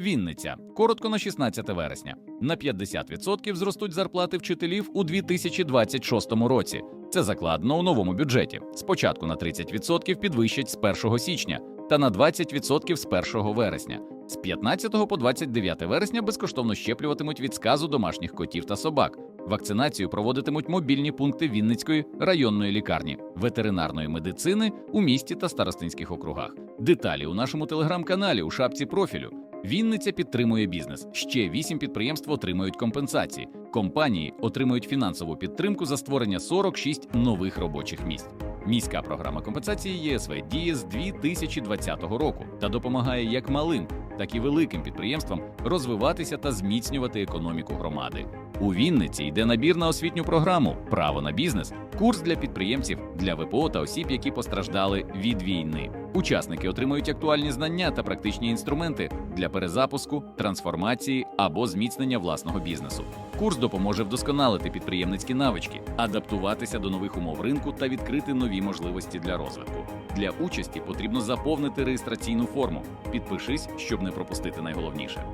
Вінниця коротко на 16 вересня. На 50% зростуть зарплати вчителів у 2026 році. Це закладено у новому бюджеті. Спочатку на 30% підвищать з 1 січня та на 20% з 1 вересня. З 15 по 29 вересня безкоштовно щеплюватимуть від сказу домашніх котів та собак. Вакцинацію проводитимуть мобільні пункти Вінницької районної лікарні, ветеринарної медицини у місті та старостинських округах. Деталі у нашому телеграм-каналі у шапці профілю. Вінниця підтримує бізнес. Ще вісім підприємств отримують компенсації. Компанії отримують фінансову підтримку за створення 46 нових робочих місць. Міська програма компенсації ЄСВ діє з 2020 року та допомагає як малим, так і великим підприємствам розвиватися та зміцнювати економіку громади. У Вінниці йде набір на освітню програму Право на бізнес, курс для підприємців, для ВПО та осіб, які постраждали від війни. Учасники отримують актуальні знання та практичні інструменти для перезапуску, трансформації або зміцнення власного бізнесу. Курс допоможе вдосконалити підприємницькі навички, адаптуватися до нових умов ринку та відкрити нові можливості для розвитку. Для участі потрібно заповнити реєстраційну форму. Підпишись, щоб не пропустити найголовніше.